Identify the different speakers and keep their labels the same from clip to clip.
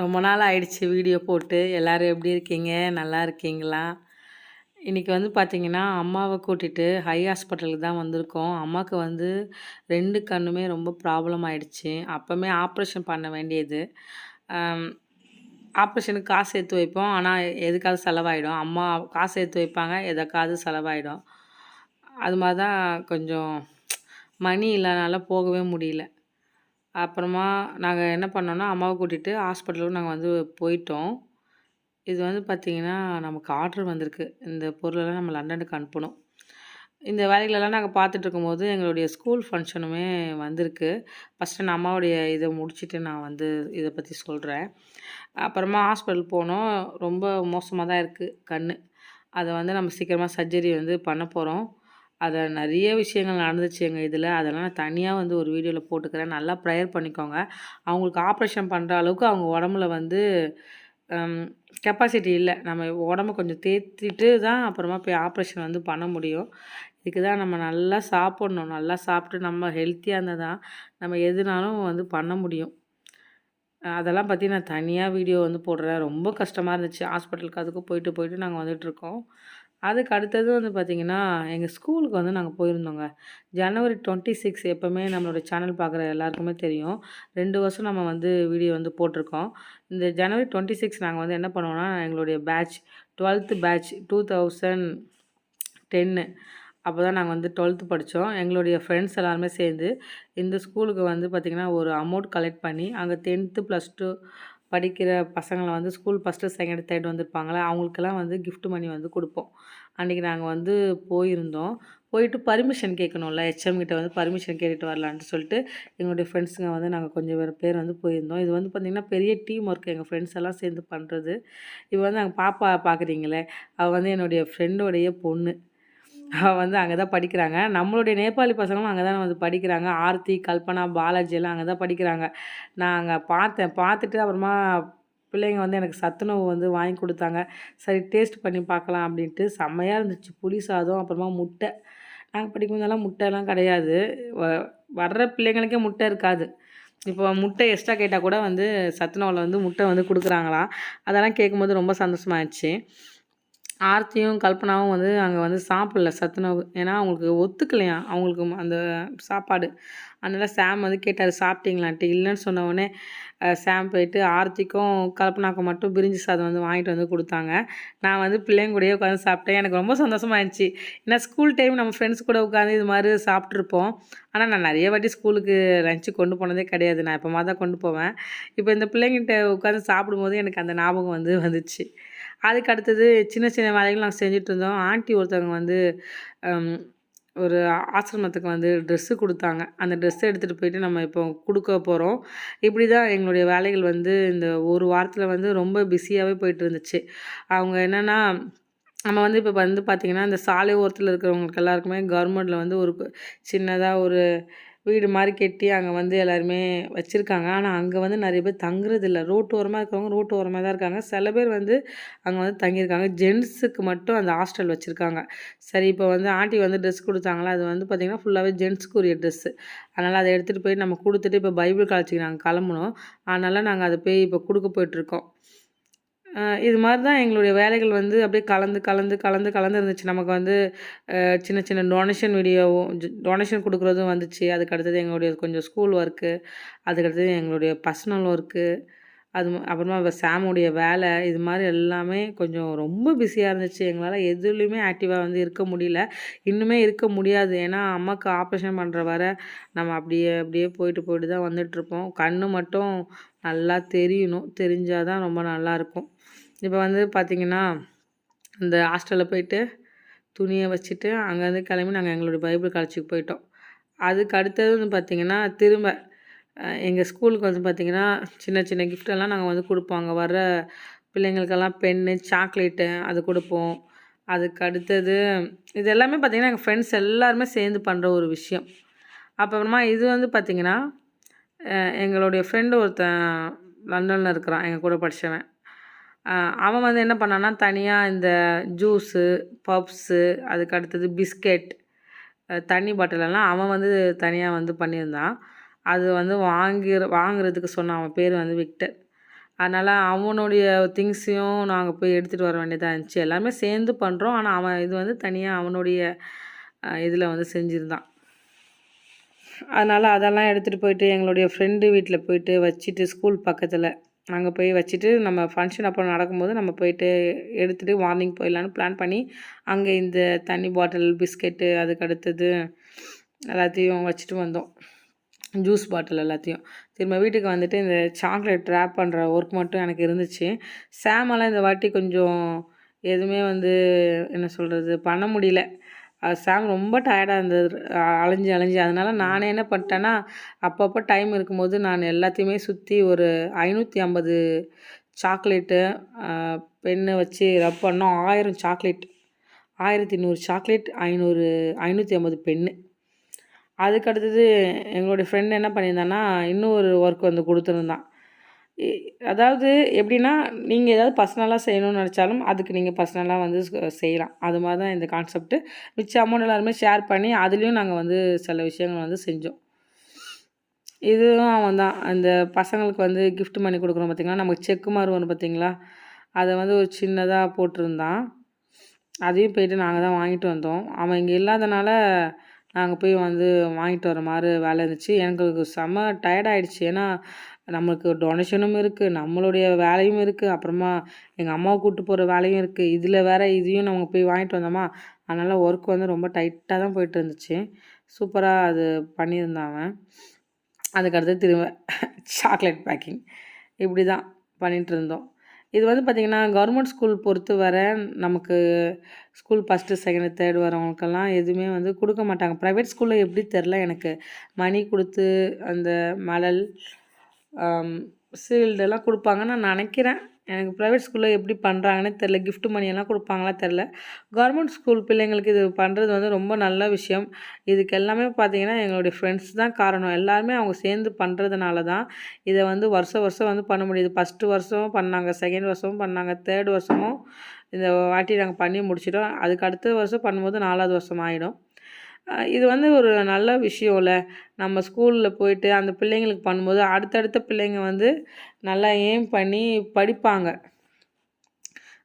Speaker 1: ரொம்ப நாள் ஆயிடுச்சு வீடியோ போட்டு எல்லோரும் எப்படி இருக்கீங்க நல்லா இருக்கீங்களா இன்றைக்கி வந்து பார்த்திங்கன்னா அம்மாவை கூட்டிகிட்டு ஹை ஹாஸ்பிட்டலுக்கு தான் வந்திருக்கோம் அம்மாவுக்கு வந்து ரெண்டு கண்ணுமே ரொம்ப ப்ராப்ளம் ஆயிடுச்சு அப்போவுமே ஆப்ரேஷன் பண்ண வேண்டியது ஆப்ரேஷனுக்கு காசு எடுத்து வைப்போம் ஆனால் எதுக்காவது செலவாயிடும் அம்மா காசு எடுத்து வைப்பாங்க எதுக்காவது செலவாயிடும் அது மாதிரி தான் கொஞ்சம் மணி இல்லைனால போகவே முடியல அப்புறமா நாங்கள் என்ன பண்ணோன்னா அம்மாவை கூட்டிகிட்டு ஹாஸ்பிட்டலுக்கு நாங்கள் வந்து போயிட்டோம் இது வந்து பார்த்திங்கன்னா நமக்கு ஆர்டர் வந்திருக்கு இந்த பொருளெல்லாம் நம்ம லண்டனுக்கு அனுப்பணும் இந்த வேலைகளெல்லாம் நாங்கள் பார்த்துட்டு இருக்கும்போது எங்களுடைய ஸ்கூல் ஃபங்க்ஷனுமே வந்திருக்கு ஃபஸ்ட்டு நான் அம்மாவுடைய இதை முடிச்சுட்டு நான் வந்து இதை பற்றி சொல்கிறேன் அப்புறமா ஹாஸ்பிட்டல் போனோம் ரொம்ப மோசமாக தான் இருக்குது கண் அதை வந்து நம்ம சீக்கிரமாக சர்ஜரி வந்து பண்ண போகிறோம் அதில் நிறைய விஷயங்கள் நடந்துச்சு எங்கள் இதில் அதெல்லாம் நான் தனியாக வந்து ஒரு வீடியோவில் போட்டுக்கிறேன் நல்லா ப்ரேயர் பண்ணிக்கோங்க அவங்களுக்கு ஆப்ரேஷன் பண்ணுற அளவுக்கு அவங்க உடம்புல வந்து கெப்பாசிட்டி இல்லை நம்ம உடம்பு கொஞ்சம் தேத்திட்டு தான் அப்புறமா போய் ஆப்ரேஷன் வந்து பண்ண முடியும் இதுக்கு தான் நம்ம நல்லா சாப்பிட்ணும் நல்லா சாப்பிட்டு நம்ம ஹெல்த்தியாக இருந்தால் தான் நம்ம எதுனாலும் வந்து பண்ண முடியும் அதெல்லாம் பற்றி நான் தனியாக வீடியோ வந்து போடுறேன் ரொம்ப கஷ்டமாக இருந்துச்சு ஹாஸ்பிட்டலுக்கு அதுக்கும் போயிட்டு போயிட்டு நாங்கள் வந்துட்டுருக்கோம் அதுக்கு அடுத்தது வந்து பார்த்திங்கன்னா எங்கள் ஸ்கூலுக்கு வந்து நாங்கள் போயிருந்தோங்க ஜனவரி டுவெண்ட்டி சிக்ஸ் எப்போவுமே நம்மளோட சேனல் பார்க்குற எல்லாருக்குமே தெரியும் ரெண்டு வருஷம் நம்ம வந்து வீடியோ வந்து போட்டிருக்கோம் இந்த ஜனவரி டுவெண்ட்டி சிக்ஸ் நாங்கள் வந்து என்ன பண்ணுவோம்னா எங்களுடைய batch twelfth batch two thousand டென்னு அப்போ தான் நாங்கள் வந்து டுவெல்த்து படித்தோம் எங்களுடைய ஃப்ரெண்ட்ஸ் எல்லாருமே சேர்ந்து இந்த ஸ்கூலுக்கு வந்து பார்த்திங்கன்னா ஒரு அமௌண்ட் கலெக்ட் பண்ணி அங்கே டென்த்து ப்ளஸ் டூ படிக்கிற பசங்களை வந்து ஸ்கூல் ஃபஸ்ட்டு செகண்ட் தேர்ட் வந்திருப்பாங்களே அவங்களுக்கெல்லாம் வந்து கிஃப்ட் மணி வந்து கொடுப்போம் அன்றைக்கி நாங்கள் வந்து போயிருந்தோம் போயிட்டு பர்மிஷன் கேட்கணும்ல ஹெச்எம் கிட்ட வந்து பர்மிஷன் கேட்டுட்டு வரலான்னு சொல்லிட்டு எங்களுடைய ஃப்ரெண்ட்ஸுங்க வந்து நாங்கள் கொஞ்சம் பேர் பேர் வந்து போயிருந்தோம் இது வந்து பார்த்திங்கன்னா பெரிய டீம் ஒர்க் எங்கள் ஃப்ரெண்ட்ஸ் எல்லாம் சேர்ந்து பண்ணுறது இப்போ வந்து நாங்கள் பாப்பா பார்க்குறீங்களே அவள் வந்து என்னுடைய ஃப்ரெண்டோடைய பொண்ணு வந்து அங்கே தான் படிக்கிறாங்க நம்மளுடைய நேபாளி பசங்களும் அங்கே தான் வந்து படிக்கிறாங்க ஆர்த்தி கல்பனா பாலாஜி எல்லாம் அங்கே தான் படிக்கிறாங்க நான் அங்கே பார்த்தேன் பார்த்துட்டு அப்புறமா பிள்ளைங்க வந்து எனக்கு சத்துணவு வந்து வாங்கி கொடுத்தாங்க சரி டேஸ்ட் பண்ணி பார்க்கலாம் அப்படின்ட்டு செம்மையாக இருந்துச்சு புளி சாதம் அப்புறமா முட்டை நாங்கள் படிக்கும்போதெல்லாம் முட்டைலாம் கிடையாது வர்ற பிள்ளைங்களுக்கே முட்டை இருக்காது இப்போ முட்டை எக்ஸ்ட்ரா கேட்டால் கூட வந்து சத்துணவில் வந்து முட்டை வந்து கொடுக்குறாங்களாம் அதெல்லாம் கேட்கும்போது ரொம்ப சந்தோஷமாகிடுச்சு ஆர்த்தியும் கல்பனாவும் வந்து அங்கே வந்து சாப்பிடல சத்துணவு ஏன்னா அவங்களுக்கு ஒத்துக்கலையா அவங்களுக்கு அந்த சாப்பாடு அதனால் சாம் வந்து கேட்டார் சாப்பிட்டீங்களான்ட்டு இல்லைன்னு சொன்னவுடனே சாம் போயிட்டு ஆர்த்திக்கும் கல்பனாக்கும் மட்டும் பிரிஞ்சு சாதம் வந்து வாங்கிட்டு வந்து கொடுத்தாங்க நான் வந்து பிள்ளைங்க கூடயே உட்காந்து சாப்பிட்டேன் எனக்கு ரொம்ப சந்தோஷமாக இருந்துச்சு ஏன்னா ஸ்கூல் டைம் நம்ம ஃப்ரெண்ட்ஸ் கூட உட்காந்து இது மாதிரி சாப்பிட்ருப்போம் ஆனால் நான் நிறைய வாட்டி ஸ்கூலுக்கு லஞ்சு கொண்டு போனதே கிடையாது நான் மாதிரி தான் கொண்டு போவேன் இப்போ இந்த பிள்ளைங்கிட்ட உட்காந்து சாப்பிடும்போது எனக்கு அந்த ஞாபகம் வந்து வந்துச்சு அதுக்கு அடுத்தது சின்ன சின்ன வேலைகள் நாங்கள் செஞ்சுட்டு இருந்தோம் ஆண்டி ஒருத்தவங்க வந்து ஒரு ஆசிரமத்துக்கு வந்து ட்ரெஸ்ஸு கொடுத்தாங்க அந்த ட்ரெஸ்ஸை எடுத்துகிட்டு போயிட்டு நம்ம இப்போ கொடுக்க போகிறோம் இப்படி தான் எங்களுடைய வேலைகள் வந்து இந்த ஒரு வாரத்தில் வந்து ரொம்ப பிஸியாகவே போயிட்டு இருந்துச்சு அவங்க என்னென்னா நம்ம வந்து இப்போ வந்து பார்த்திங்கன்னா இந்த சாலை ஓரத்தில் இருக்கிறவங்களுக்கு எல்லாருக்குமே கவர்மெண்ட்டில் வந்து ஒரு சின்னதாக ஒரு வீடு மாதிரி கட்டி அங்கே வந்து எல்லாருமே வச்சுருக்காங்க ஆனால் அங்கே வந்து நிறைய பேர் தங்குறது இல்லை ரோட்டு ஓரமாக இருக்கிறவங்க ரோட்டு ஓரமாக தான் இருக்காங்க சில பேர் வந்து அங்கே வந்து தங்கியிருக்காங்க ஜென்ஸுக்கு மட்டும் அந்த ஹாஸ்டல் வச்சுருக்காங்க சரி இப்போ வந்து ஆண்டி வந்து ட்ரெஸ் கொடுத்தாங்களா அது வந்து பார்த்திங்கன்னா ஃபுல்லாகவே உரிய ட்ரெஸ்ஸு அதனால் அதை எடுத்துகிட்டு போய் நம்ம கொடுத்துட்டு இப்போ பைபிள் காலேஜுக்கு நாங்கள் கிளம்பணும் அதனால் நாங்கள் அதை போய் இப்போ கொடுக்க போயிட்டுருக்கோம் இது மாதிரி தான் எங்களுடைய வேலைகள் வந்து அப்படியே கலந்து கலந்து கலந்து கலந்து இருந்துச்சு நமக்கு வந்து சின்ன சின்ன டொனேஷன் வீடியோவும் டொனேஷன் கொடுக்குறதும் வந்துச்சு அதுக்கு அடுத்தது எங்களுடைய கொஞ்சம் ஸ்கூல் ஒர்க்கு அதுக்கடுத்தது எங்களுடைய பர்சனல் ஒர்க்கு அது அப்புறமா சாமுடைய வேலை இது மாதிரி எல்லாமே கொஞ்சம் ரொம்ப பிஸியாக இருந்துச்சு எங்களால் எதுலேயுமே ஆக்டிவாக வந்து இருக்க முடியல இன்னுமே இருக்க முடியாது ஏன்னா அம்மாவுக்கு ஆப்ரேஷன் பண்ணுற வர நம்ம அப்படியே அப்படியே போயிட்டு போயிட்டு தான் வந்துட்டுருப்போம் கண் மட்டும் நல்லா தெரியணும் தெரிஞ்சால் தான் ரொம்ப நல்லாயிருக்கும் இப்போ வந்து பார்த்திங்கன்னா இந்த ஹாஸ்டலில் போயிட்டு துணியை வச்சுட்டு அங்கேருந்து கிளம்பி நாங்கள் எங்களுடைய பைபிள் காலேஜுக்கு போயிட்டோம் அதுக்கு அடுத்தது பார்த்திங்கன்னா திரும்ப எங்கள் ஸ்கூலுக்கு வந்து பார்த்திங்கன்னா சின்ன சின்ன கிஃப்டெல்லாம் நாங்கள் வந்து கொடுப்போம் அங்கே வர்ற பிள்ளைங்களுக்கெல்லாம் பென்னு சாக்லேட்டு அது கொடுப்போம் அதுக்கு அடுத்தது இது எல்லாமே பார்த்திங்கன்னா எங்கள் ஃப்ரெண்ட்ஸ் எல்லாருமே சேர்ந்து பண்ணுற ஒரு விஷயம் அப்புறமா இது வந்து பார்த்திங்கன்னா எங்களுடைய ஃப்ரெண்டு ஒருத்தன் லண்டனில் இருக்கிறான் எங்கள் கூட படித்தவன் அவன் வந்து என்ன பண்ணான்னா தனியாக இந்த ஜூஸு பப்ஸு அதுக்கு அடுத்தது பிஸ்கெட் தண்ணி பாட்டிலெல்லாம் அவன் வந்து தனியாக வந்து பண்ணியிருந்தான் அது வந்து வாங்கிற வாங்குறதுக்கு சொன்னான் அவன் பேர் வந்து விக்டர் அதனால் அவனுடைய திங்ஸையும் நாங்கள் போய் எடுத்துகிட்டு வர வேண்டியதாக இருந்துச்சு எல்லாமே சேர்ந்து பண்ணுறோம் ஆனால் அவன் இது வந்து தனியாக அவனுடைய இதில் வந்து செஞ்சுருந்தான் அதனால் அதெல்லாம் எடுத்துகிட்டு போயிட்டு எங்களுடைய ஃப்ரெண்டு வீட்டில் போயிட்டு வச்சுட்டு ஸ்கூல் பக்கத்தில் அங்கே போய் வச்சுட்டு நம்ம ஃபங்க்ஷன் அப்போ நடக்கும்போது நம்ம போயிட்டு எடுத்துகிட்டு மார்னிங் போயிடலான்னு பிளான் பண்ணி அங்கே இந்த தண்ணி பாட்டில் பிஸ்கெட்டு அதுக்கு அடுத்தது எல்லாத்தையும் வச்சுட்டு வந்தோம் ஜூஸ் பாட்டில் எல்லாத்தையும் திரும்ப வீட்டுக்கு வந்துட்டு இந்த சாக்லேட் ட்ராப் பண்ணுற ஒர்க் மட்டும் எனக்கு இருந்துச்சு சாமெல்லாம் இந்த வாட்டி கொஞ்சம் எதுவுமே வந்து என்ன சொல்கிறது பண்ண முடியல சாங் ரொம்ப டயர்டாக இருந்தது அலைஞ்சு அலைஞ்சு அதனால் நானே என்ன பண்ணிட்டேன்னா அப்பப்போ டைம் இருக்கும்போது நான் எல்லாத்தையுமே சுற்றி ஒரு ஐநூற்றி ஐம்பது சாக்லேட்டு பெண்ணை வச்சு ரப் பண்ணோம் ஆயிரம் சாக்லேட் ஆயிரத்தி நூறு சாக்லேட் ஐநூறு ஐநூற்றி ஐம்பது பெண்ணு அதுக்கடுத்தது எங்களுடைய ஃப்ரெண்டு என்ன பண்ணியிருந்தான்னா இன்னும் ஒரு ஒர்க் வந்து கொடுத்துருந்தான் அதாவது எப்படின்னா நீங்கள் ஏதாவது பர்சனலாக செய்யணும்னு நினச்சாலும் அதுக்கு நீங்கள் பர்சனலாக வந்து செய்யலாம் அது மாதிரி தான் இந்த கான்செப்ட்டு மிச்ச அமௌண்ட் எல்லாருமே ஷேர் பண்ணி அதுலேயும் நாங்கள் வந்து சில விஷயங்கள் வந்து செஞ்சோம் இதுவும் அவன் தான் அந்த பசங்களுக்கு வந்து கிஃப்ட் பண்ணி கொடுக்குறோம் பார்த்திங்களா நமக்கு செக்கு மாதிரி வரும் பார்த்திங்களா அதை வந்து ஒரு சின்னதாக போட்டிருந்தான் அதையும் போயிட்டு நாங்கள் தான் வாங்கிட்டு வந்தோம் அவன் இங்கே இல்லாதனால நாங்கள் போய் வந்து வாங்கிட்டு வர மாதிரி வேலை இருந்துச்சு எங்களுக்கு செம்ம டயர்டாகிடுச்சு ஏன்னா நம்மளுக்கு டொனேஷனும் இருக்குது நம்மளுடைய வேலையும் இருக்குது அப்புறமா எங்கள் அம்மாவை கூப்பிட்டு போகிற வேலையும் இருக்குது இதில் வேறு இதையும் நம்ம போய் வாங்கிட்டு வந்தோமா அதனால் ஒர்க் வந்து ரொம்ப டைட்டாக தான் போயிட்டு இருந்துச்சு சூப்பராக அது பண்ணியிருந்தாங்க அதுக்கடுத்து திரும்ப சாக்லேட் பேக்கிங் இப்படி தான் பண்ணிகிட்டு இருந்தோம் இது வந்து பார்த்திங்கன்னா கவர்மெண்ட் ஸ்கூல் பொறுத்து வர நமக்கு ஸ்கூல் ஃபஸ்ட்டு செகண்ட் தேர்ட் வரவங்களுக்கெல்லாம் எதுவுமே வந்து கொடுக்க மாட்டாங்க ப்ரைவேட் ஸ்கூலில் எப்படி தெரில எனக்கு மணி கொடுத்து அந்த மலல் சீல்டெல்லாம் கொடுப்பாங்கன்னு நான் நினைக்கிறேன் எனக்கு ப்ரைவேட் ஸ்கூலில் எப்படி பண்ணுறாங்கன்னே தெரில கிஃப்ட் மணியெல்லாம் கொடுப்பாங்களா தெரில கவர்மெண்ட் ஸ்கூல் பிள்ளைங்களுக்கு இது பண்ணுறது வந்து ரொம்ப நல்ல விஷயம் இதுக்கு எல்லாமே பார்த்திங்கன்னா எங்களுடைய ஃப்ரெண்ட்ஸ் தான் காரணம் எல்லாருமே அவங்க சேர்ந்து பண்ணுறதுனால தான் இதை வந்து வருஷம் வருஷம் வந்து பண்ண முடியுது ஃபஸ்ட்டு வருஷமும் பண்ணாங்க செகண்ட் வருஷமும் பண்ணாங்க தேர்ட் வருஷமும் இந்த வாட்டி நாங்கள் பண்ணி முடிச்சிட்டோம் அதுக்கு அடுத்த வருஷம் பண்ணும்போது நாலாவது வருஷம் ஆகிடும் இது வந்து ஒரு நல்ல இல்லை நம்ம ஸ்கூலில் போயிட்டு அந்த பிள்ளைங்களுக்கு பண்ணும்போது அடுத்தடுத்த பிள்ளைங்க வந்து நல்லா எய்ம் பண்ணி படிப்பாங்க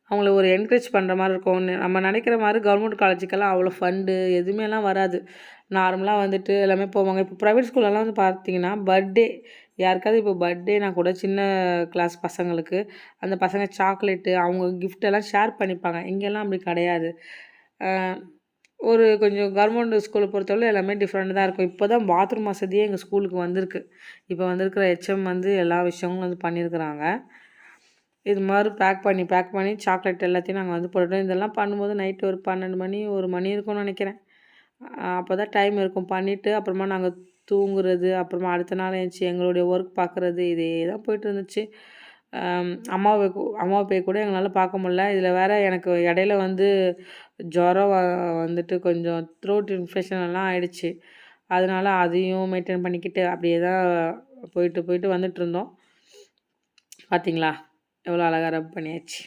Speaker 1: அவங்கள ஒரு என்கரேஜ் பண்ணுற மாதிரி இருக்கும் நம்ம நினைக்கிற மாதிரி கவர்மெண்ட் காலேஜுக்கெல்லாம் அவ்வளோ ஃபண்டு எதுவுமேலாம் வராது நார்மலாக வந்துட்டு எல்லாமே போவாங்க இப்போ ப்ரைவேட் ஸ்கூல்லலாம் வந்து பார்த்தீங்கன்னா பர்த்டே யாருக்காவது இப்போ பர்த்டேனா கூட சின்ன கிளாஸ் பசங்களுக்கு அந்த பசங்க சாக்லேட்டு அவங்க கிஃப்டெல்லாம் ஷேர் பண்ணிப்பாங்க இங்கெல்லாம் அப்படி கிடையாது ஒரு கொஞ்சம் கவர்மெண்ட் ஸ்கூலை பொறுத்தவரை எல்லாமே டிஃப்ரெண்ட் தான் இருக்கும் இப்போ தான் பாத்ரூம் வசதியே எங்கள் ஸ்கூலுக்கு வந்திருக்கு இப்போ வந்திருக்கிற ஹெச்எம் வந்து எல்லா விஷயங்களும் வந்து பண்ணியிருக்கிறாங்க இது மாதிரி பேக் பண்ணி பேக் பண்ணி சாக்லேட் எல்லாத்தையும் நாங்கள் வந்து போட்டுட்டோம் இதெல்லாம் பண்ணும்போது நைட்டு ஒரு பன்னெண்டு மணி ஒரு மணி இருக்கும்னு நினைக்கிறேன் அப்போ தான் டைம் இருக்கும் பண்ணிவிட்டு அப்புறமா நாங்கள் தூங்குறது அப்புறமா அடுத்த நாள் எந்திச்சு எங்களுடைய ஒர்க் பார்க்குறது இதே தான் போயிட்டு இருந்துச்சு அம்மாவை அம்மாவை போய் கூட எங்களால் பார்க்க முடில இதில் வேறு எனக்கு இடையில வந்து ஜுரம் வந்துட்டு கொஞ்சம் த்ரோட் இன்ஃபெக்ஷன் எல்லாம் ஆயிடுச்சு அதனால அதையும் மெயின்டைன் பண்ணிக்கிட்டு அப்படியே தான் போயிட்டு போயிட்டு வந்துட்டு இருந்தோம் பார்த்தீங்களா எவ்வளோ அழகாக ரப் பண்ணியாச்சு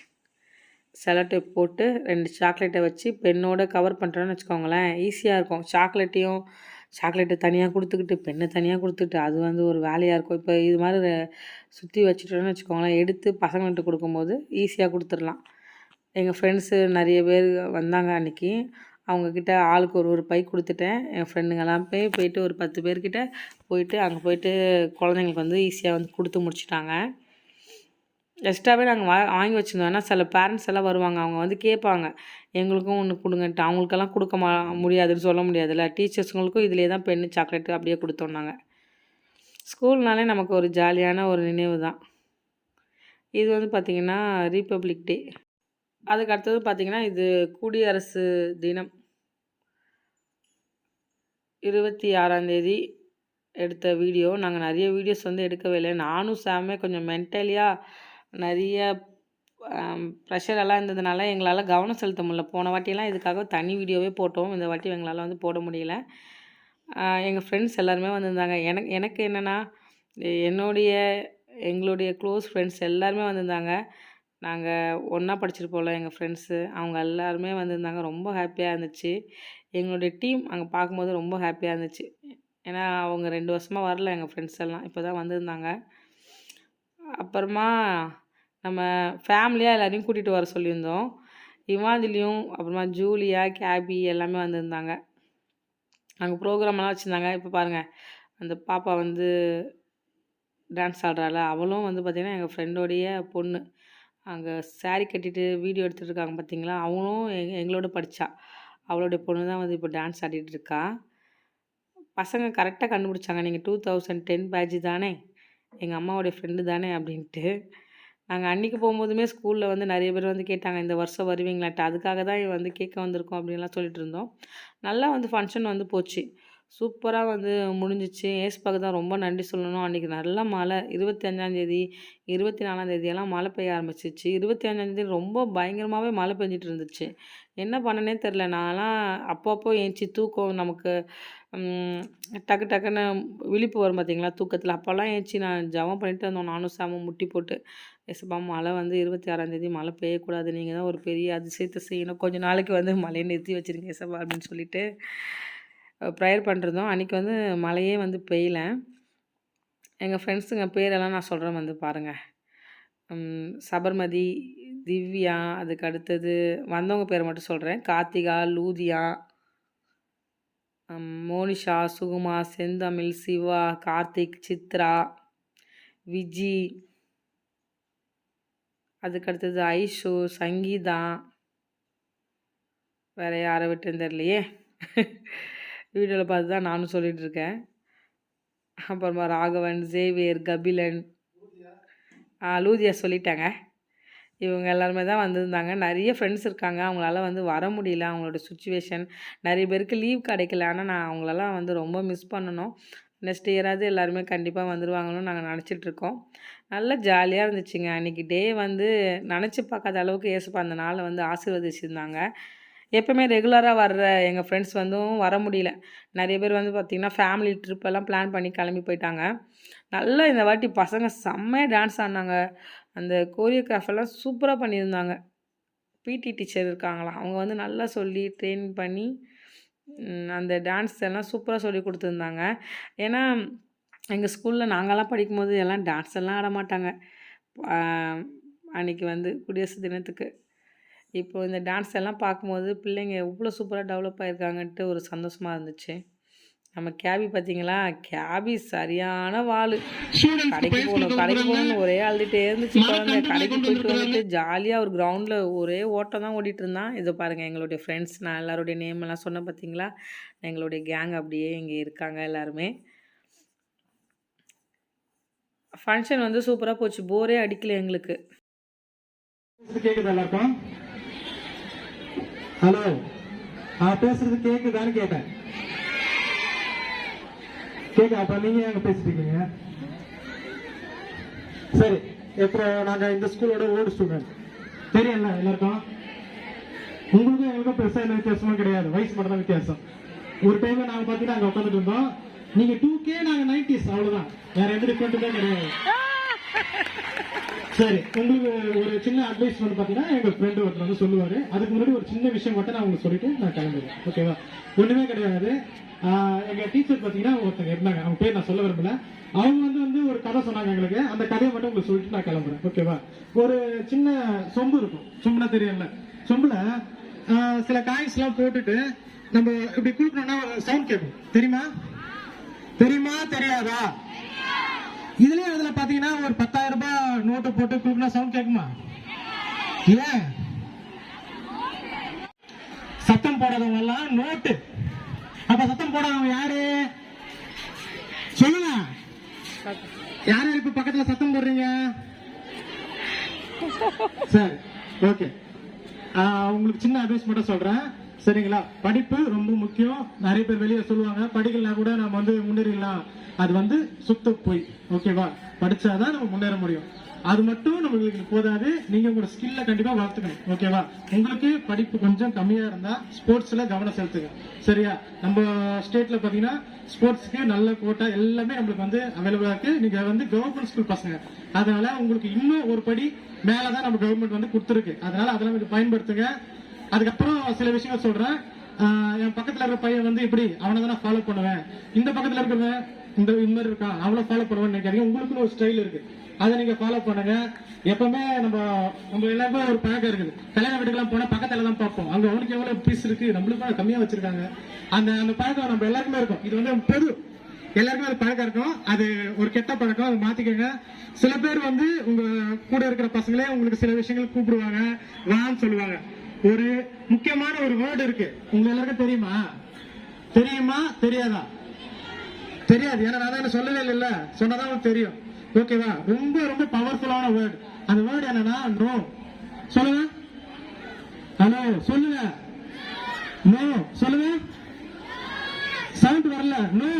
Speaker 1: செலட்டை போட்டு ரெண்டு சாக்லேட்டை வச்சு பெண்ணோட கவர் பண்ணுறோன்னு வச்சுக்கோங்களேன் ஈஸியாக இருக்கும் சாக்லேட்டையும் சாக்லேட்டை தனியாக கொடுத்துக்கிட்டு பெண்ணை தனியாக கொடுத்துக்கிட்டு அது வந்து ஒரு வேலையாக இருக்கும் இப்போ இது மாதிரி சுற்றி வச்சுட்டோன்னு வச்சுக்கோங்களேன் எடுத்து பசங்கள்கிட்ட கொடுக்கும்போது ஈஸியாக கொடுத்துடலாம் எங்கள் ஃப்ரெண்ட்ஸு நிறைய பேர் வந்தாங்க அன்றைக்கி அவங்கக்கிட்ட ஆளுக்கு ஒரு ஒரு பை கொடுத்துட்டேன் என் ஃப்ரெண்டுங்கெல்லாம் போய் போயிட்டு ஒரு பத்து பேர்கிட்ட போயிட்டு அங்கே போயிட்டு குழந்தைங்களுக்கு வந்து ஈஸியாக வந்து கொடுத்து முடிச்சிட்டாங்க எக்ஸ்ட்ராவே நாங்கள் வா வாங்கி வச்சுருந்தோம் ஏன்னா சில பேரண்ட்ஸ் எல்லாம் வருவாங்க அவங்க வந்து கேட்பாங்க எங்களுக்கும் ஒன்று கொடுங்கட்டு அவங்களுக்கெல்லாம் கொடுக்க மா முடியாதுன்னு சொல்ல முடியாதுல்ல டீச்சர்ஸுங்களுக்கும் இதிலே தான் பெண்ணு சாக்லேட்டு அப்படியே கொடுத்தோம் நாங்கள் ஸ்கூல்னாலே நமக்கு ஒரு ஜாலியான ஒரு நினைவு தான் இது வந்து பார்த்திங்கன்னா ரீபப்ளிக் டே அதுக்கு அடுத்தது பார்த்திங்கன்னா இது குடியரசு தினம் இருபத்தி ஆறாந்தேதி எடுத்த வீடியோ நாங்கள் நிறைய வீடியோஸ் வந்து எடுக்கவே இல்லை நானும் சாமே கொஞ்சம் மென்டலியாக நிறைய ப்ரெஷரெல்லாம் இருந்ததுனால எங்களால் கவனம் செலுத்த முடியல போன வாட்டியெல்லாம் இதுக்காக தனி வீடியோவே போட்டோம் இந்த வாட்டி எங்களால் வந்து போட முடியல எங்கள் ஃப்ரெண்ட்ஸ் எல்லாருமே வந்திருந்தாங்க எனக்கு எனக்கு என்னென்னா என்னுடைய எங்களுடைய க்ளோஸ் ஃப்ரெண்ட்ஸ் எல்லாருமே வந்திருந்தாங்க நாங்கள் ஒன்றா படிச்சுட்டு எங்கள் ஃப்ரெண்ட்ஸு அவங்க எல்லாருமே வந்திருந்தாங்க ரொம்ப ஹாப்பியாக இருந்துச்சு எங்களுடைய டீம் அங்கே பார்க்கும்போது ரொம்ப ஹாப்பியாக இருந்துச்சு ஏன்னா அவங்க ரெண்டு வருஷமாக வரல எங்கள் ஃப்ரெண்ட்ஸ் எல்லாம் இப்போ தான் வந்திருந்தாங்க அப்புறமா நம்ம ஃபேமிலியாக எல்லோரையும் கூட்டிகிட்டு வர சொல்லியிருந்தோம் இவாந்திலியும் அப்புறமா ஜூலியா கேபி எல்லாமே வந்திருந்தாங்க அங்கே ப்ரோக்ராம்லாம் வச்சுருந்தாங்க இப்போ பாருங்கள் அந்த பாப்பா வந்து டான்ஸ் ஆடுறாள் அவளும் வந்து பார்த்திங்கன்னா எங்கள் ஃப்ரெண்டோடைய பொண்ணு அங்கே சாரி கட்டிட்டு வீடியோ எடுத்துகிட்டு இருக்காங்க பார்த்தீங்களா அவங்களும் எங் எங்களோட படித்தா அவளுடைய பொண்ணு தான் வந்து இப்போ டான்ஸ் ஆடிட்டுருக்கா பசங்க கரெக்டாக கண்டுபிடிச்சாங்க நீங்கள் டூ தௌசண்ட் டென் பேட்ச் தானே எங்கள் அம்மாவோடைய ஃப்ரெண்டு தானே அப்படின்ட்டு நாங்கள் அன்றைக்கி போகும்போதுமே ஸ்கூலில் வந்து நிறைய பேர் வந்து கேட்டாங்க இந்த வருஷம் வருவீங்களான்ட்டு அதுக்காக தான் வந்து கேட்க வந்திருக்கோம் அப்படின்லாம் சொல்லிட்டு இருந்தோம் நல்லா வந்து ஃபங்க்ஷன் வந்து போச்சு சூப்பராக வந்து முடிஞ்சிச்சு ஏஸ்பாக்கு தான் ரொம்ப நன்றி சொல்லணும் அன்றைக்கி நல்லா மழை இருபத்தி அஞ்சாந்தேதி இருபத்தி நாலாந்தேதியெல்லாம் மழை பெய்ய ஆரம்பிச்சிச்சு இருபத்தி அஞ்சாந்தேதி ரொம்ப பயங்கரமாகவே மழை பெஞ்சிட்டு இருந்துச்சு என்ன பண்ணனே தெரில நான்லாம் அப்பப்போ ஏஞ்சி தூக்கம் நமக்கு டக்கு டக்குன்னு விழிப்பு வரும் பார்த்தீங்களா தூக்கத்தில் அப்போல்லாம் ஏஞ்சி நான் ஜபம் பண்ணிட்டு இருந்தோம் நானும் சாமும் முட்டி போட்டு ஏசுப்பா மழை வந்து இருபத்தி ஆறாந்தேதி மழை பெய்யக்கூடாது நீங்கள் தான் ஒரு பெரிய அதிசயத்தை செய்யணும் கொஞ்சம் நாளைக்கு வந்து மழையை நிறுத்தி வச்சுருங்க ஏசப்பா அப்படின்னு சொல்லிட்டு ப்ரேயர் பண்ணுறதும் அன்றைக்கி வந்து மழையே வந்து பெய்யல எங்கள் ஃப்ரெண்ட்ஸுங்க பேரெல்லாம் நான் சொல்கிறேன் வந்து பாருங்கள் சபர்மதி திவ்யா அதுக்கு அடுத்தது வந்தவங்க பேரை மட்டும் சொல்கிறேன் கார்த்திகா லூதியா மோனிஷா சுகுமா செந்தமிழ் சிவா கார்த்திக் சித்ரா விஜி அதுக்கடுத்தது ஐஷு சங்கீதா வேறு யாரை விட்டுருந்தர்லையே வீடியோவில் பார்த்து தான் நானும் சொல்லிகிட்டு இருக்கேன் அப்புறமா ராகவன் சேவியர் கபிலன் லூதியா சொல்லிட்டாங்க இவங்க எல்லாருமே தான் வந்திருந்தாங்க நிறைய ஃப்ரெண்ட்ஸ் இருக்காங்க அவங்களால வந்து வர முடியல அவங்களோட சுச்சுவேஷன் நிறைய பேருக்கு லீவ் கிடைக்கல ஆனால் நான் அவங்களெல்லாம் வந்து ரொம்ப மிஸ் பண்ணணும் நெக்ஸ்ட் இயராவது எல்லாருமே கண்டிப்பாக வந்துடுவாங்கன்னு நாங்கள் நினச்சிட்ருக்கோம் நல்லா ஜாலியாக இருந்துச்சுங்க அன்றைக்கி டே வந்து நினச்சி பார்க்காத அளவுக்கு ஏசப்பா அந்த நாளை வந்து ஆசீர்வதிச்சுருந்தாங்க எப்போவுமே ரெகுலராக வர்ற எங்கள் ஃப்ரெண்ட்ஸ் வந்து வர முடியல நிறைய பேர் வந்து பார்த்திங்கன்னா ஃபேமிலி ட்ரிப் எல்லாம் பிளான் பண்ணி கிளம்பி போயிட்டாங்க நல்லா இந்த வாட்டி பசங்க செம்மையாக டான்ஸ் ஆடினாங்க அந்த கோரியோகிராஃபெல்லாம் சூப்பராக பண்ணியிருந்தாங்க பிடி டீச்சர் இருக்காங்களா அவங்க வந்து நல்லா சொல்லி ட்ரெயின் பண்ணி அந்த டான்ஸ் எல்லாம் சூப்பராக சொல்லி கொடுத்துருந்தாங்க ஏன்னா எங்கள் ஸ்கூலில் நாங்கள்லாம் படிக்கும்போது எல்லாம் டான்ஸ் எல்லாம் ஆட மாட்டாங்க அன்றைக்கி வந்து குடியரசு தினத்துக்கு இப்போது இந்த டான்ஸ் எல்லாம் பார்க்கும்போது பிள்ளைங்க இவ்வளோ சூப்பராக டெவலப் ஆகிருக்காங்கன்ட்டு ஒரு சந்தோஷமாக இருந்துச்சு நம்ம கேபி பார்த்தீங்களா கேபி சரியான வாள் கடைக்கு போகணும் கடைக்கு போகணும்னு ஒரே அழுதுகிட்டே இருந்துச்சு குழந்தை கடைக்கு போயிட்டு வந்துட்டு ஜாலியாக ஒரு கிரவுண்டில் ஒரே ஓட்டம் தான் ஓடிட்டு இருந்தான் இதை பாருங்கள் எங்களுடைய ஃப்ரெண்ட்ஸ் நான் எல்லாருடைய நேம் எல்லாம் சொன்னேன் பார்த்தீங்களா எங்களுடைய கேங் அப்படியே இங்கே இருக்காங்க எல்லாருமே ஃபங்க்ஷன் வந்து சூப்பராக போச்சு போரே அடிக்கல எங்களுக்கு கேட்குது எல்லாருக்கும் ஹலோ நான் பேசுறது கேக்குதான்னு கேட்டேன் கேக்கு அப்ப நீங்க எங்க பேசிருக்கீங்க சரி இப்போ நாங்க இந்த ஸ்கூலோட ஓல்டு ஸ்டூடெண்ட் தெரியல எல்லாருக்கும் உங்களுக்கும் எங்களுக்கும் பெருசா எந்த வித்தியாசமும் கிடையாது வயசு மட்டும் தான் வித்தியாசம் ஒரு டைம்ல நாங்க பாத்தீங்கன்னா அங்க உட்காந்துட்டு இருந்தோம் நீங்க டூ கே நாங்க நைன்டிஸ் அவ்வளவுதான் வேற எந்த டிஃபரெண்ட்டுமே கிடையாது
Speaker 2: சரி உங்களுக்கு ஒரு சின்ன அட்வைஸ் வந்து பார்த்தீங்கன்னா எங்கள் ஃப்ரெண்டு ஒருத்தர் வந்து சொல்லுவார் அதுக்கு முன்னாடி ஒரு சின்ன விஷயம் மட்டும் நான் உங்களுக்கு சொல்லிட்டு நான் கிளம்புவேன் ஓகேவா ஒன்றுமே கிடையாது எங்கள் டீச்சர் பார்த்தீங்கன்னா ஒருத்தங்க இருந்தாங்க அவங்க பேர் நான் சொல்ல விரும்பல அவங்க வந்து வந்து ஒரு கதை சொன்னாங்க எங்களுக்கு அந்த கதையை மட்டும் உங்களுக்கு சொல்லிட்டு நான் கிளம்புறேன் ஓகேவா ஒரு சின்ன சொம்பு இருக்கும் சொம்புனா தெரியல சொம்புல சில காயின்ஸ்லாம் போட்டுட்டு நம்ம இப்படி ஒரு சவுண்ட் கேட்கும் தெரியுமா தெரியுமா தெரியாதா இதுலயும் அதுல பாத்தீங்கன்னா ஒரு பத்தாயிரம் ரூபாய் நோட்டு போட்டு குடுக்கணும் சவுண்ட் கேட்குமா ஏன் சத்தம் போடாதவங்க எல்லாம் நோட்டு அப்ப சத்தம் போடாதவங்க யாரு சொல்லுங்க யார் இப்ப பக்கத்துல சத்தம் போடுறீங்க சரி ஓகே உங்களுக்கு சின்ன அட்வைஸ் மட்டும் சொல்றேன் சரிங்களா படிப்பு ரொம்ப முக்கியம் நிறைய பேர் வெளியே சொல்லுவாங்க படிக்கலாம் கூட நம்ம வந்து முன்னேறிடலாம் அது வந்து சுத்த போய் ஓகேவா படிச்சாதான் நம்ம முன்னேற முடியும் அது மட்டும் நம்மளுக்கு போதாது நீங்க உங்களோட ஸ்கில்ல கண்டிப்பா வளர்த்துக்கணும் ஓகேவா உங்களுக்கு படிப்பு கொஞ்சம் கம்மியா இருந்தா ஸ்போர்ட்ஸ்ல கவனம் செலுத்துங்க சரியா நம்ம ஸ்டேட்ல பாத்தீங்கன்னா ஸ்போர்ட்ஸ்க்கு நல்ல கோட்டா எல்லாமே நம்மளுக்கு வந்து அவைலபிளா இருக்கு நீங்க வந்து கவர்மெண்ட் ஸ்கூல் பசங்க அதனால உங்களுக்கு இன்னும் ஒரு படி மேலதான் நம்ம கவர்மெண்ட் வந்து கொடுத்துருக்கு அதனால அதெல்லாம் கொஞ்சம் பயன்படுத்துங்க அதுக்கப்புறம் சில விஷயங்கள் சொல்றேன் என் பக்கத்துல இருக்கிற பையன் வந்து இப்படி அவனை தான் ஃபாலோ பண்ணுவேன் இந்த பக்கத்துல இருக்கிறவன் இந்த இது மாதிரி இருக்கா அவளை ஃபாலோ பண்ணுவேன்னு நினைக்காதீங்க உங்களுக்குன்னு ஒரு ஸ்டைல் இருக்கு அதை நீங்க ஃபாலோ பண்ணுங்க எப்பவுமே நம்ம நம்ம எல்லாருமே ஒரு பழக்கம் இருக்குது கல்யாண வீட்டுக்கெல்லாம் போனா பக்கத்துல தான் பார்ப்போம் அங்க அவனுக்கு எவ்வளவு பீஸ் இருக்கு நம்மளுக்கு கம்மியா வச்சிருக்காங்க அந்த அந்த பழக்கம் நம்ம எல்லாருக்குமே இருக்கும் இது வந்து பொது எல்லாருக்குமே அது பழக்கம் இருக்கும் அது ஒரு கெட்ட பழக்கம் அதை மாத்திக்கோங்க சில பேர் வந்து உங்க கூட இருக்கிற பசங்களே உங்களுக்கு சில விஷயங்கள் கூப்பிடுவாங்க வான்னு சொல்லுவாங்க ஒரு முக்கியமான ஒரு வேர்டு இருக்கு உங்க எல்லாருக்கும் தெரியுமா தெரியுமா தெரியாதா தெரியாது ஏன்னா நான் என்ன சொல்லவே இல்லைல்ல சொன்னதான் உங்களுக்கு தெரியும் ஓகேவா ரொம்ப ரொம்ப பவர்ஃபுல்லான வேர்டு அந்த வேர்டு என்னன்னா நோ சொல்லுங்க ஹலோ சொல்லுங்க நோ சொல்லுங்க சவுண்ட் வரல நோ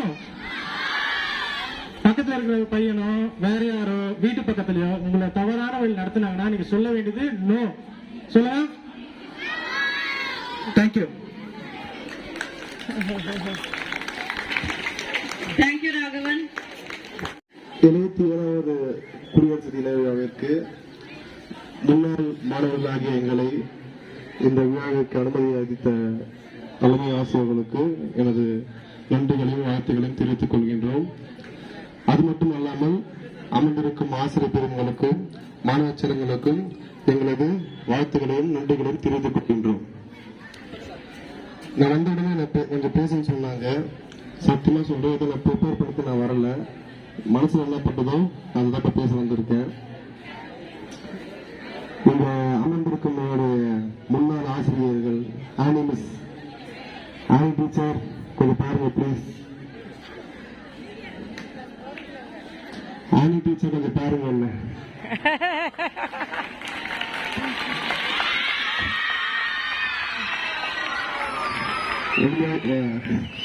Speaker 2: பக்கத்துல இருக்கிற பையனோ வேற யாரோ வீட்டு பக்கத்துலயோ உங்களை தவறான வழி நடத்தினாங்கன்னா நீங்க சொல்ல வேண்டியது நோ சொல்லுங்க தேங்க்யூ
Speaker 3: தேங்க்யூ
Speaker 4: எழுபத்தி ஏழாவது குடியரசு தின விழாவிற்கு முன்னாள் மாணவர்களாகிய எங்களை இந்த விழாவிற்கு அனுமதி அளித்த தலைமை ஆசிரியர்களுக்கு எனது நன்றிகளையும் வாழ்த்துகளையும் தெரிவித்துக் கொள்கின்றோம் அது மட்டும் அல்லாமல் அமைந்திருக்கும் ஆசிரியர் பெருமங்களுக்கும் மாணவ எங்களது வாழ்த்துகளையும் நன்றிகளையும் தெரிவித்துக் கொள்கின்றோம் நான் வந்த உடனே கொஞ்சம் பேசணும்னு சொன்னாங்க சத்தியமாக சொல்றது நான் ப்ரிப்பேர் பண்ணிட்டு நான் வரல மனசு நல்லா பட்டதோ அதை தான் பேச வந்திருக்கேன் இந்த அமர்ந்திருக்கும் முன்னாள் ஆசிரியர்கள் ஆனிமிஸ் ஆனி டீச்சர் கொஞ்சம் பாருங்க பிளீஸ் ஆனி டீச்சர் கொஞ்சம் பாருங்க என்ன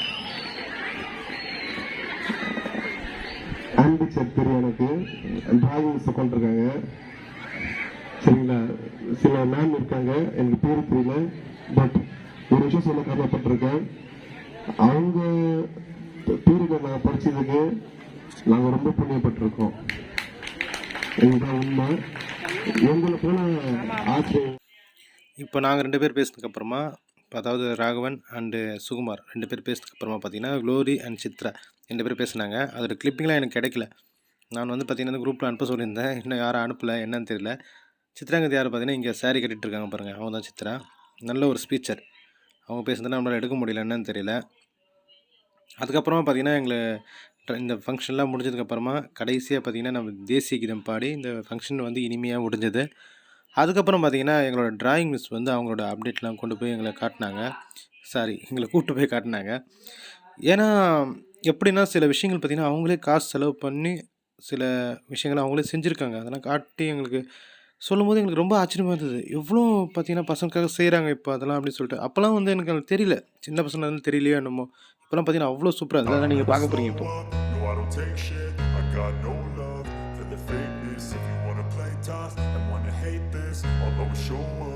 Speaker 4: இருக்கும் டிராயிங்ஸ் கொண்டிருக்காங்க சரிங்களா சில மேம் இருக்காங்க எனக்கு பேர் தெரியல பட் ஒரு விஷயம் சொல்ல கடமைப்பட்டிருக்கேன் அவங்க பேருக்கு நாங்கள் படிச்சதுக்கு நாங்கள் ரொம்ப புண்ணியப்பட்டிருக்கோம் இதுதான் உண்மை எங்களை போல
Speaker 5: இப்போ நாங்கள் ரெண்டு பேர் பேசினதுக்கப்புறமா இப்போ அதாவது ராகவன் அண்டு சுகுமார் ரெண்டு பேர் பேசினதுக்கப்புறமா பார்த்தீங்கன்னா க்ளோரி அண்ட் சித்ரா ரெண்டு பேர் பேசினாங்க அதோட கிளிப்பிங்லாம் எனக்கு கிடைக்கல நான் வந்து பார்த்திங்கன்னா குரூப்பில் அனுப்ப சொல்லியிருந்தேன் இன்னும் யாரும் அனுப்பலை என்னன்னு தெரியல சித்ராங்கத்தி யார் பார்த்தீங்கன்னா இங்கே சாரி கட்டிகிட்டு இருக்காங்க பாருங்கள் அவங்க தான் சித்ரா நல்ல ஒரு ஸ்பீச்சர் அவங்க பேசுனதுனா நம்மளால் எடுக்க முடியல என்னன்னு தெரியல அதுக்கப்புறமா பார்த்திங்கன்னா எங்களை இந்த ஃபங்க்ஷன்லாம் முடிஞ்சதுக்கப்புறமா கடைசியாக பார்த்திங்கன்னா நம்ம தேசிய கீதம் பாடி இந்த ஃபங்க்ஷன் வந்து இனிமையாக முடிஞ்சது அதுக்கப்புறம் பார்த்திங்கன்னா எங்களோட ட்ராயிங் மிஸ் வந்து அவங்களோட அப்டேட்லாம் கொண்டு போய் எங்களை காட்டினாங்க சாரி எங்களை கூப்பிட்டு போய் காட்டினாங்க ஏன்னா எப்படின்னா சில விஷயங்கள் பார்த்திங்கன்னா அவங்களே காசு செலவு பண்ணி சில விஷயங்களை அவங்களே செஞ்சுருக்காங்க அதெல்லாம் காட்டி எங்களுக்கு சொல்லும்போது எங்களுக்கு ரொம்ப ஆச்சரியமாக இருந்தது எவ்வளோ பார்த்தீங்கன்னா பசங்களுக்காக செய்கிறாங்க இப்போ அதெல்லாம் அப்படின்னு சொல்லிட்டு அப்போல்லாம் வந்து எனக்கு தெரியல சின்ன பசங்க இருந்தாலும் தெரியலையோ என்னமோ இப்போலாம் பார்த்தீங்கன்னா அவ்வளோ சூப்பராக அதெல்லாம் நீங்கள் பார்க்க போகிறீங்க இப்போ show up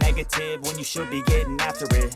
Speaker 5: negative when you should be getting after it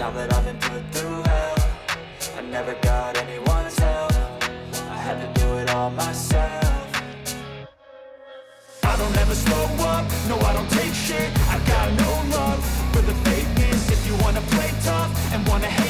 Speaker 5: Now that I've been put through hell I never got anyone's help I had to do it all myself I don't ever slow up, no I don't take shit I got no love for the fakeness If you wanna play tough and wanna hate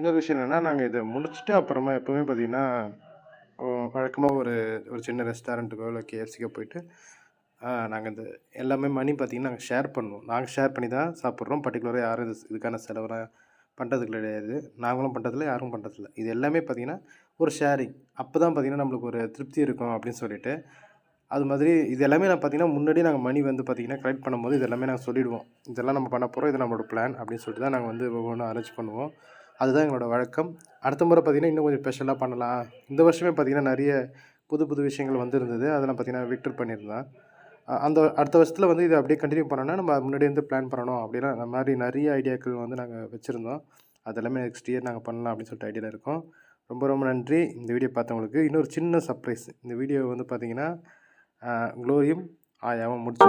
Speaker 6: இன்னொரு விஷயம் என்னென்னா நாங்கள் இதை முடிச்சுட்டு அப்புறமா எப்போவுமே பார்த்தீங்கன்னா வழக்கமாக ஒரு ஒரு சின்ன ரெஸ்டாரண்ட்டுக்கோ இல்லை கேஎஃப்சிக்கோ போயிட்டு நாங்கள் இந்த எல்லாமே மணி பார்த்திங்கன்னா நாங்கள் ஷேர் பண்ணுவோம் நாங்கள் ஷேர் பண்ணி தான் சாப்பிட்றோம் பர்டிகுலராக யாரும் இது இதுக்கான செலவெல்லாம் பண்ணுறது கிடையாது நாங்களும் பண்ணுறதில்ல யாரும் பண்ணுறதில்ல இது எல்லாமே பார்த்திங்கன்னா ஒரு ஷேரிங் அப்போ தான் பார்த்திங்கன்னா நம்மளுக்கு ஒரு திருப்தி இருக்கும் அப்படின்னு சொல்லிட்டு அது மாதிரி இது எல்லாமே நான் பார்த்திங்கன்னா முன்னாடி நாங்கள் மணி வந்து பார்த்திங்கன்னா கலெக்ட் பண்ணும்போது இது எல்லாமே நாங்கள் சொல்லிவிடுவோம் இதெல்லாம் நம்ம பண்ண போகிறோம் இது நம்மளோட பிளான் அப்படின்னு சொல்லிட்டு தான் நாங்கள் வந்து ஒவ்வொன்றும் அரேஞ்ச் பண்ணுவோம் அதுதான் எங்களோட வழக்கம் அடுத்த முறை பார்த்திங்கன்னா இன்னும் கொஞ்சம் ஸ்பெஷலாக பண்ணலாம் இந்த வருஷமே பார்த்திங்கன்னா நிறைய புது புது விஷயங்கள் வந்துருந்தது அதெல்லாம் பார்த்திங்கன்னா விக்டர் பண்ணியிருந்தேன் அந்த அடுத்த வருஷத்தில் வந்து இதை அப்படியே கண்டினியூ பண்ணோன்னா நம்ம முன்னாடி வந்து பிளான் பண்ணணும் அப்படின்னா அந்த மாதிரி நிறைய ஐடியாக்கள் வந்து நாங்கள் வச்சுருந்தோம் அதெல்லாமே நெக்ஸ்ட் இயர் நாங்கள் பண்ணலாம் அப்படின்னு சொல்லிட்டு ஐடியாவில் இருக்கோம் ரொம்ப ரொம்ப நன்றி இந்த வீடியோ பார்த்தவங்களுக்கு இன்னொரு சின்ன சர்ப்ரைஸ் இந்த வீடியோ வந்து பார்த்திங்கன்னா க்ளோரியும் ஆயாவும் முடிச்சு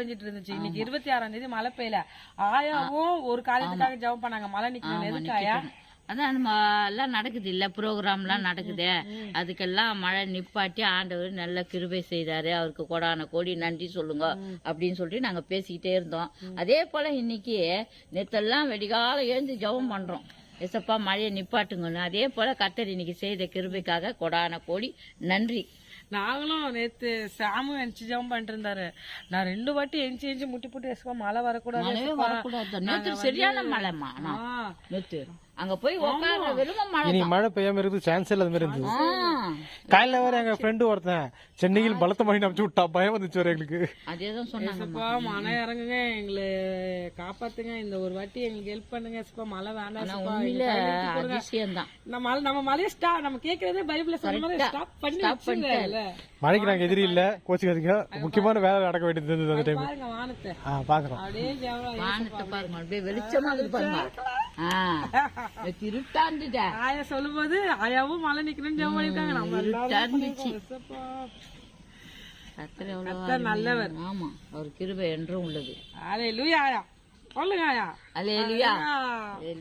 Speaker 1: பெஞ்சிட்டு இருந்துச்சு இன்னைக்கு இருபத்தி ஆறாம் தேதி மழை பெய்யல ஆயாவும் ஒரு காலத்துக்காக ஜெபம் பண்ணாங்க மழை நிக்கணும் எதுக்காயா
Speaker 7: அதான் எல்லாம் நடக்குது ப்ரோக்ராம் எல்லாம் நடக்குது அதுக்கெல்லாம் மழை நிப்பாட்டி ஆண்டவர் நல்ல கிருபை செய்தாரு அவருக்கு கொடான கோடி நன்றி சொல்லுங்க அப்படின்னு சொல்லிட்டு நாங்க பேசிக்கிட்டே இருந்தோம் அதே போல இன்னைக்கு நெத்தெல்லாம் வெடிகால எழுந்து ஜபம் பண்றோம் எசப்பா மழையை நிப்பாட்டுங்கன்னு அதே போல கத்தர் இன்னைக்கு செய்த கிருபைக்காக கொடான கோடி நன்றி
Speaker 1: நாங்களும் நேத்து சாமும் எஞ்சி ஜாமும் பண்ணிட்டு இருந்தாரு நான் ரெண்டு வாட்டி எஞ்சி எஞ்சி முட்டி போட்டு வேசுவா மழை
Speaker 7: வரக்கூடாது சரியான மழைமா நேத்து அங்க போய்
Speaker 6: இனி மழை பெய்யாம இருக்கு சான்ஸ் அது மாதிரி இருந்தது காலைல வேற எங்க ஃப்ரெண்டு ஒருத்தன் சென்னையில் பலத்த மழை நம்பிச்சு விட்டா பயம் வந்துச்சு வர எங்களுக்கு
Speaker 7: அதே தான்
Speaker 1: சொன்னாங்க மழை இறங்குங்க எங்களை காப்பாத்துங்க இந்த ஒரு வாட்டி எங்களுக்கு ஹெல்ப் பண்ணுங்க சிப்பா மழை வேண்டாம்
Speaker 7: உண்மையில அதிசயம் தான்
Speaker 1: நம்ம மழை நம்ம மழையை நம்ம கேக்குறதே பைபிள் சொன்ன மாதிரி ஸ்டாப் பண்ணி ஸ்டாப் பண்ணிட்டல
Speaker 6: மழைக்கு நாங்க எதிரி இல்ல கோச்சுக்காதீங்க முக்கியமான வேலை நடக்க வேண்டியது இருந்தது அந்த டைம்
Speaker 1: பாருங்க வானத்தை
Speaker 6: ஆ பாக்குறோம்
Speaker 7: அப்படியே வானத்தை பாருங்க அப்படியே வெளிச்சமா இருக்கு திருட்டாண்டுட்ட
Speaker 1: ஆயா சொல்லும் போது ஆயாவும் மழை நிக்கணும்னு
Speaker 7: நம்ம நல்லவர் ஆமா அவர் கிருபை என்றும் உள்ளது
Speaker 1: அலே ஆயா சொல்லுங்க
Speaker 7: ஆயா